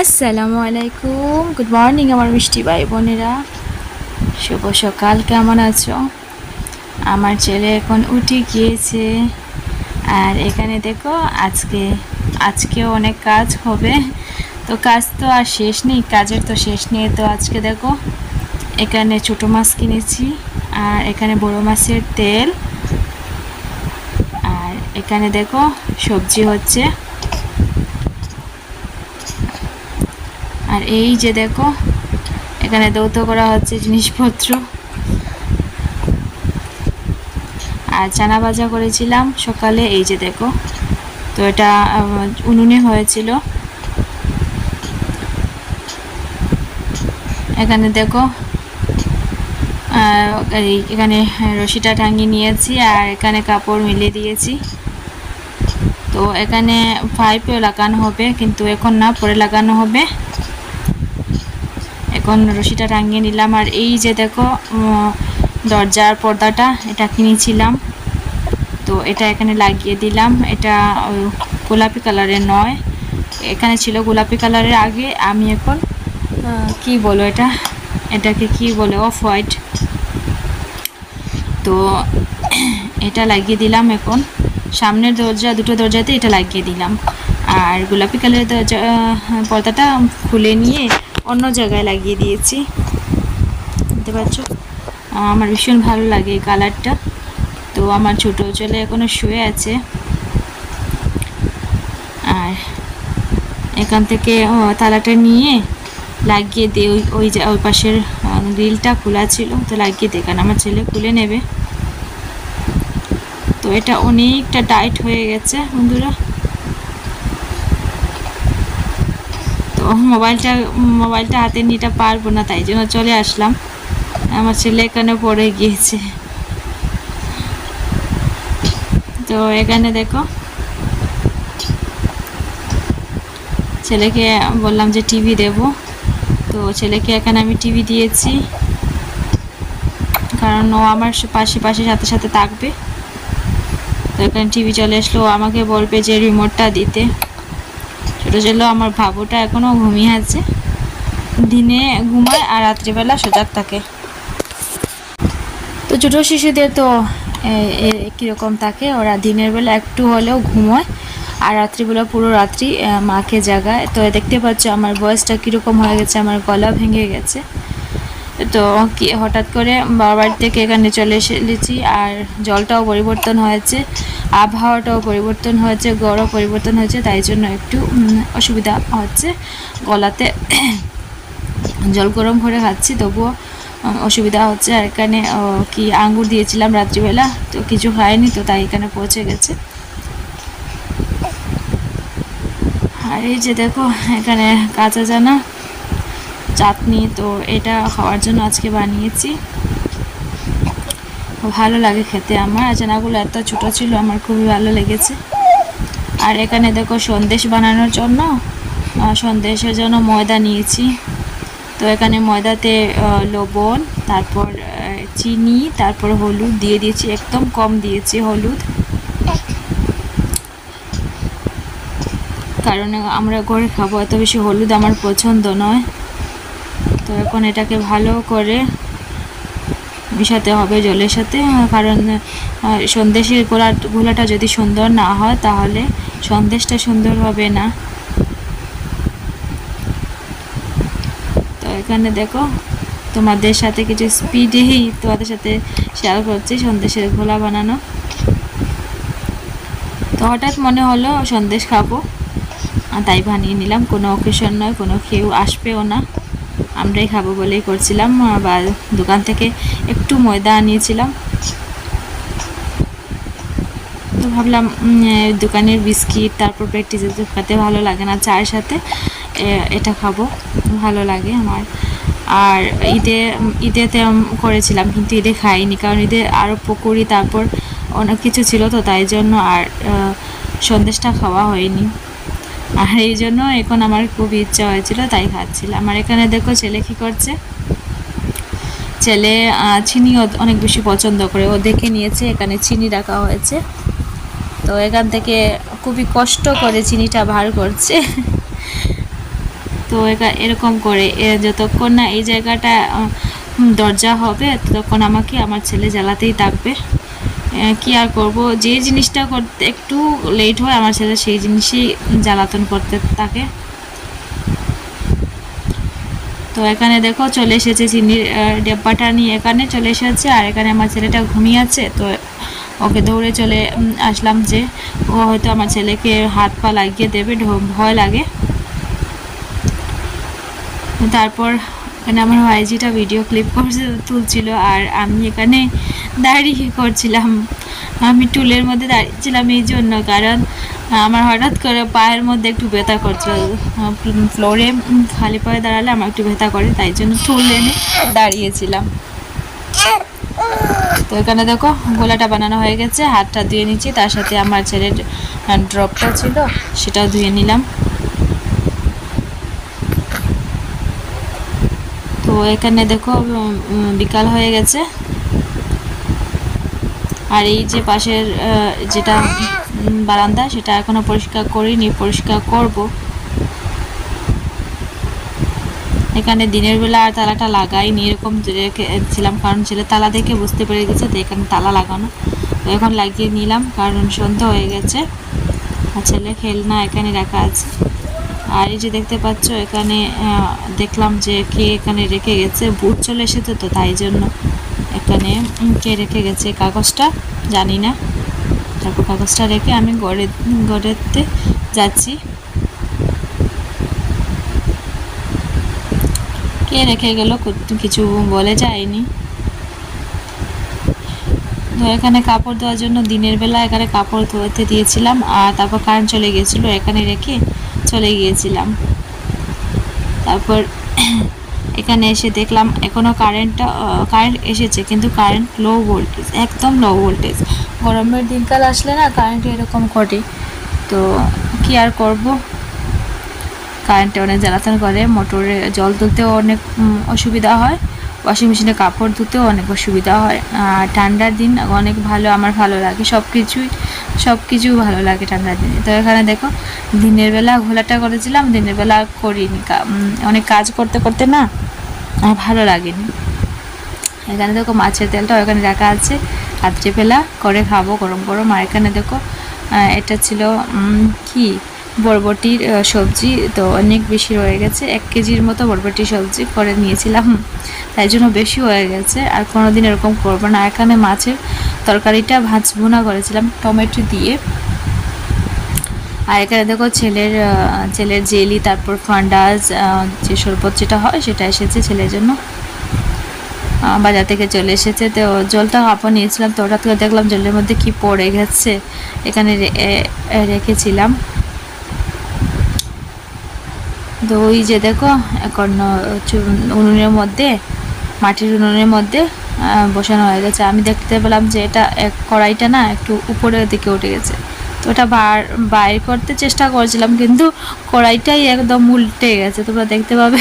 আসসালামু আলাইকুম। Good morning আমার মিষ্টি ভাই বোনেরা। শুভ সকাল, কেমন আছো? আমার ছেলে এখন উঠে গিয়েছে। আর এখানে দেখো, আজকে, আজকেও অনেক কাজ হবে। তো কাজ তো আর শেষ নেই, কাজের তো শেষ নেই। তো আজকে দেখো, এখানে ছোটো মাছ কিনেছি, আর এখানে বড় মাছের তেল। আর এখানে দেখো, সবজি হচ্ছে। আর এই যে দেখো, এখানে দৌত করা হচ্ছে জিনিসপত্র। আর চানা ভাজা করেছিলাম সকালে, এই যে দেখো। তো এটা উনুনে হয়েছিল। এখানে দেখো এখানে রশিটা টাঙিয়ে নিয়েছি আর এখানে কাপড় মিলিয়ে দিয়েছি। তো এখানে পাইপে লাগানো হবে, কিন্তু এখন না, পরে লাগানো হবে। এখন রশিটা টাঙিয়ে নিলাম। আর এই যে দেখো দরজার পর্দাটা, এটা কিনেছিলাম। তো এটা এখানে লাগিয়ে দিলাম। এটা গোলাপি কালারের নয়। এখানে ছিল গোলাপি কালারের আগে। আমি এখন কি বলো এটা? এটাকে কি বলে? Off white. তো এটা লাগিয়ে দিলাম এখন। সামনের দরজা, দুটো দরজাতে এটা লাগিয়ে দিলাম। আর গোলাপি কালারের দরজা পর্দাটা খুলে নিয়ে অন্য জায়গায় লাগিয়ে দিয়েছি। দেখতে পাচ্ছ? আমার ভীষণ ভালো লাগে এই কালারটা। তো আমার ছোটো ছেলে এখনও শুয়ে আছে। আর এখান থেকে তালাটা নিয়ে লাগিয়ে দিয়ে ওই ওই ওই পাশের গ্রিলটা খোলা ছিল, তো লাগিয়ে দিয়ে কারণ আমার ছেলে খুলে নেবে। তো এটা অনেকটা টাইট হয়ে গেছে, বন্ধুরা। মোবাইলটা মোবাইলটা হাতে নিতে পারব না, তাই জন্য চলে আসলাম। আমার ছেলে এখানে পড়ে গিয়েছে। তো এখানে দেখো। ছেলেকে বললাম যে টিভি দেব। তো ছেলেকে এখানে আমি টিভি দিয়েছি। কারণ ও আমার পাশে পাশে, সাথে সাথে থাকবে। তো এখানে টিভি চলে আসলো। আমাকে বলবে যে রিমোটটা দিতে। ছোটো চলো আমার ভাবুটা এখনও ঘুমিয়ে আছে। দিনে ঘুমায় আর রাত্রিবেলা সজাগ থাকে। তো ছোটো শিশুদের তো কীরকম থাকে, ওরা দিনের বেলা একটু হলেও ঘুমোয়, আর রাত্রিবেলা পুরো রাত্রি মাকে জাগায়। তো দেখতে পাচ্ছ আমার বয়সটা কীরকম হয়ে গেছে, আমার গলা ভেঙে গেছে। তো হঠাৎ করে বাবার বাড়ি থেকে এখানে চলে এসেছি আর জলটাও পরিবর্তন হয়েছে, আবহাওয়াটাও পরিবর্তন হয়েছে গড়ও পরিবর্তন হয়েছে, তাই জন্য একটু অসুবিধা হচ্ছে গলাতে। জল গরম করে খাচ্ছি, তবুও অসুবিধা হচ্ছে। আর এখানে কি আঙ্গুর দিয়েছিলাম রাত্রিবেলা, তো কিছু খায়নি, তো তাই এখানে পৌঁছে গেছে। আর এই যে দেখো, এখানে কাঁচা জানা চাটনি, তো এটা খাওয়ার জন্য আজকে বানিয়েছি। ভালো লাগে খেতে আমার। আর চানাগুলো এত ছোটো ছিল, আমার খুবই ভালো লেগেছে। আর এখানে দেখো সন্দেশ বানানোর জন্য সন্দেশের জন্য ময়দা নিয়েছি। তো এখানে ময়দাতে লবণ, তারপর চিনি, তারপর হলুদ দিয়ে দিয়েছি, একদম কম দিয়েছি হলুদ। কারণ আমরা ঘরে খাব, এত বেশি হলুদ আমার পছন্দ নয়। তো এখন এটাকে ভালো করে মিশাতে হবে জলের সাথে কারণ সন্দেশের গোলা, গোলাটা যদি সুন্দর না হয় তাহলে সন্দেশটা সুন্দর হবে না। তো এখানে দেখো, তোমাদের সাথে কিছু স্পিডেই তোমাদের সাথে শেয়ার করছি সন্দেশের গোলা বানানো। তো হঠাৎ মনে হলো সন্দেশ খাব তাই বানিয়ে নিলাম, কোনো অকেশন নয়, কোনো কেউ আসবেও না। আমরাই খাব বলেই করছিলাম বা দোকান থেকে একটু ময়দা আনিয়েছিলাম। তো ভাবলাম দোকানের বিস্কিট, তারপর প্র্যাকটিসে তো খেতে ভালো লাগে না, চায়ের সাথে এটা খাব, ভালো লাগে আমার। আর ঈদে ঈদেতে করেছিলাম, কিন্তু ঈদে খাইনি, কারণ ঈদে আরও পকোড়ি, তারপর অনেক কিছু ছিল তো তাই জন্য আর সন্দেশটা খাওয়া হয়নি। আর এই জন্য এখন আমার খুব ইচ্ছা হয়েছিল, তাই খাচ্ছিলাম। আর এখানে দেখো ছেলে কী করছে? ছেলে চিনি অনেক বেশি পছন্দ করে। ও দেখে নিয়েছে, এখানে চিনি রাখা হয়েছে। তো এখান থেকে খুবই কষ্ট করে চিনিটা বার করছে। তো এরকম করে। যতক্ষণ না এই জায়গাটা দরজা হবে, ততক্ষণ আমাকে আমার ছেলে জ্বালাতেই থাকবে। কি আর করব? যে জিনিসটা করতে একটু লেট হয়, আমার ছেলে সেই জিনিসই জ্বালাতন করতে থাকে। তো এখানে দেখো, চলে এসেছে চিনির ডিব্বাটা নিয়ে এখানে চলে এসেছে, আর এখানে আমার ছেলেটা ঘুমিয়ে আছে। তো ওকে দৌড়ে চলে আসলাম যে ও হয়তো আমার ছেলেকে হাত পা লাগিয়ে দেবে ভয় লাগে। তারপর এখানে আমার ভাইজিটা ভিডিও ক্লিপ করছে, তুলছিল, আর আমি এখানে দাঁড়িয়ে করছিলাম। আমি টুলের মধ্যে দাঁড়িয়েছিলাম এই জন্য, কারণ আমার হঠাৎ করে পায়ের মধ্যে একটু ব্যথা করছিল। ফ্লোরে খালি পায়ে দাঁড়ালে আমার একটু ব্যথা করে, তাই জন্য টুল এনে দাঁড়িয়েছিলাম। তো এখানে দেখো, গোলাটা বানানো হয়ে গেছে, হাতটা ধুয়ে নিচ্ছি, তার সাথে আমার ছেলের ড্রপটা ছিল, সেটাও ধুয়ে নিলাম। তো এখানে দেখো বিকাল হয়ে গেছে। আর এই যে পাশের যেটা বারান্দা, সেটা এখনও পরিষ্কার করিনি, পরিষ্কার করব। এখানে দিনের বেলা আর তালাটা লাগাইনি, এরকম রেখেছিলাম কারণ ছেলে তালা দেখে বুঝতে পেরে গেছে তো এখানে তালা লাগানো। তো এখন লাগিয়ে নিলাম, কারণ সন্ধ্যা হয়ে গেছে, আর ছেলে খেলনা এখানে রাখা আছে। আর এই যে দেখতে পাচ্ছ, এখানে দেখলাম যে কে এখানে রেখে গেছে বুট চলে এসেছে তো তাই জন্য। এখানে কে রেখে গেছে কাগজটা, জানি না। তারপর কাগজটা রেখে আমি গড়ে, গড়েতে যাচ্ছি। কে রেখে গেল কিছু বলে যায়নি। তো এখানে কাপড় ধোয়ার জন্য দিনের বেলা এখানে কাপড় ধোয়াতে দিয়েছিলাম, আর তারপর কারেন্ট চলে গিয়েছিল, এখানে রেখে চলে গিয়েছিলাম। তারপর এখানে এসে দেখলাম এখনও কারেন্টটা কারেন্ট এসেছে, কিন্তু কারেন্ট লো ভোল্টেজ একদম লো ভোল্টেজ গরমের দিনকাল আসলে না কারেন্ট এরকম ঘটে। তো কি আর করব? কারেন্টে অনেক জ্বালাতন করে, মোটরে জল তুলতেও অনেক অসুবিধা হয়। ওয়াশিং মেশিনে কাপড় ধুতেও অনেক অসুবিধা হয়। আর ঠান্ডার দিন অনেক ভালো, আমার ভালো লাগে সব কিছুই সব কিছু ভালো লাগে ঠান্ডার দিনে। তো এখানে দেখো, দিনের বেলা ঘোলাটা করেছিলাম, দিনের বেলা করিনি। অনেক কাজ করতে করতে না আর ভালো লাগেনি। এখানে দেখো মাছের তেলটা এখানে রাখা আছে। রাত্রিবেলা করে খাব গরম গরম। আর এখানে দেখো এটা ছিল কি? বরবটির সবজি তো অনেক বেশি রয়ে গেছে। এক কেজির মতো বরবটি সবজি করে নিয়েছিলাম। তাই জন্য বেশি হয়ে গেছে। আর কোনোদিন এরকম করব না। এখানে মাছের তরকারিটা ভাজ ভুনা করেছিলাম টমেটো দিয়ে। আর এখানে দেখো ছেলের ছেলের জেলি, তারপর ফান্ডাস যে শরবত যেটা হয় সেটা এসেছে ছেলের জন্য। বাজার থেকে চলে এসেছে। তো জলটা হাঁপা নিয়েছিলাম। তো হঠাৎ করে দেখলাম জলের মধ্যে কি পড়ে গেছে। এখানে রেখেছিলাম। তো ওই যে দেখো, এখন উনুনের মধ্যে, মাটির উনুনের মধ্যে বসানো হয়ে গেছে। আমি দেখতে পেলাম যে এটা এক কড়াইটা না একটু উপরের দিকে উঠে গেছে। তো ওটা বার, বাইর করতে চেষ্টা করছিলাম, কিন্তু কড়াইটাই একদম উল্টে গেছে। তোমরা দেখতে পাবে।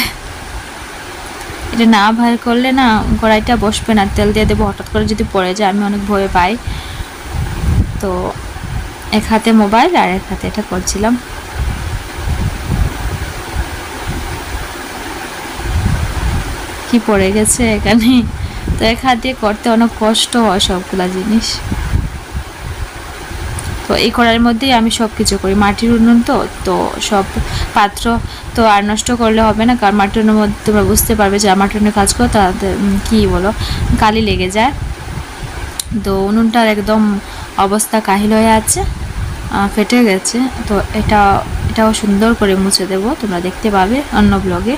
এটা না ভার করলে না কড়াইটা বসবে না। তেল দিয়ে দেবো, হঠাৎ করে যদি পড়ে যায়, আমি অনেক ভয় পাই। তো এক হাতে মোবাইল আর এক হাতে এটা করছিলাম। কি পড়ে গেছে এখানে। তো এক হাত দিয়ে করতে অনেক কষ্ট হয় সবগুলা জিনিস। তো এই করার মধ্যেই আমি সব কিছু করি। মাটির উনুন তো তো সব পাত্র তো আর নষ্ট করলে হবে না, কারণ মাটির উনুনের মধ্যে তোমরা বুঝতে পারবে যে মাটির উনুনে কাজ করো তাতে কী বলো, কালি লেগে যায়। তো উনুনটার একদম অবস্থা কাহিল হয়ে আছে ফেটে গেছে। তো এটা, এটাও সুন্দর করে মুছে দেবো, তোমরা দেখতে পাবে অন্য ব্লগে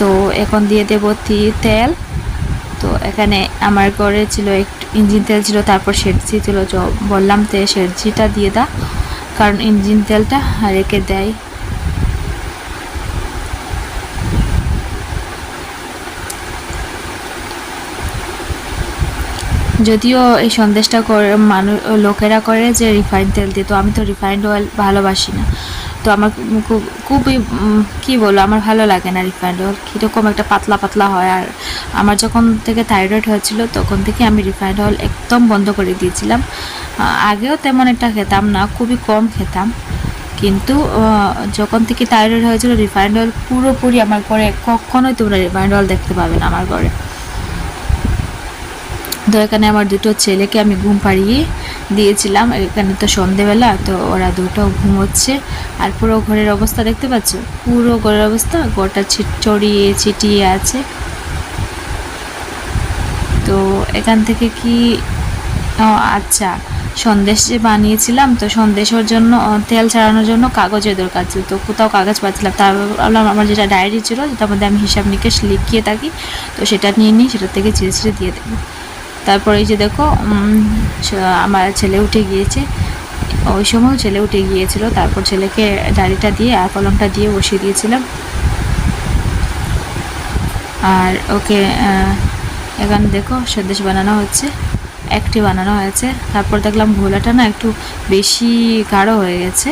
তো এখন দিয়ে দেবো তেল। তো এখানে আমার ঘরে ছিল একটু ইঞ্জিন তেল ছিল, তারপর সেরজি ছিল। বললাম তে সেরজিটা দিয়ে দাও কারণ ইঞ্জিন তেলটা রেখে দেয়। যদিও এই সন্দেশটা করে মানুষ লোকেরা করে যে রিফাইন্ড তেল দিয়ে, তো আমি তো রিফাইন্ড অয়েল ভালোবাসি না। তো আমার খুব, খুবই কি বলব, আমার ভালো লাগে না রিফাইন্ড অয়েল কীরকম একটা পাতলা পাতলা হয়। আর আমার যখন থেকে থাইরয়েড হয়েছিল, তখন থেকে আমি রিফাইন্ড অয়েল একদম বন্ধ করে দিয়েছিলাম। আগেও তেমন একটা খেতাম না, খুবই কম খেতাম। কিন্তু যখন থেকে থাইরয়েড হয়েছিল রিফাইন্ড অয়েল পুরোপুরি আমার ঘরে কখনোই তোমরা রিফাইন্ড অয়েল দেখতে পাবে না আমার ঘরে। তো এখানে আমার দুটো ছেলেকে আমি ঘুম পাড়িয়ে দিয়েছিলাম এখানে তো সন্ধেবেলা, তো ওরা দুটো ঘুমোচ্ছে। আর পুরো ঘরের অবস্থা দেখতে পাচ্ছ? পুরো ঘরের অবস্থা গোটা ছড়িয়ে ছিটিয়ে আছে। তো এখান থেকে কি আচ্ছা সন্দেশ যে বানিয়েছিলাম, তো সন্দেশের জন্য তেল ছাড়ানোর জন্য কাগজের দরকার ছিল। তো কোথাও কাগজ পাচ্ছিলাম তার আমার যেটা ডায়েরি ছিল যেটার মধ্যে আমি হিসাব নিকেশ লিখিয়ে থাকি, তো সেটা নিয়ে নিই সেটা থেকে ছিঁড়ে দিয়ে দেবো। তারপর যে দেখো আমার ছেলে উঠে গিয়েছে। ওই সময় ছেলে উঠে গিয়েছিল, তারপর ছেলেকে ডায়েরিটা দিয়ে আর কলমটা দিয়ে বসিয়ে দিয়েছিলাম। আর ওকে এখানে দেখো, সন্দেশ বানানো হচ্ছে, একটি বানানো হয়েছে। তারপর দেখলাম ভোলাটা না একটু বেশি গাঢ় হয়ে গেছে।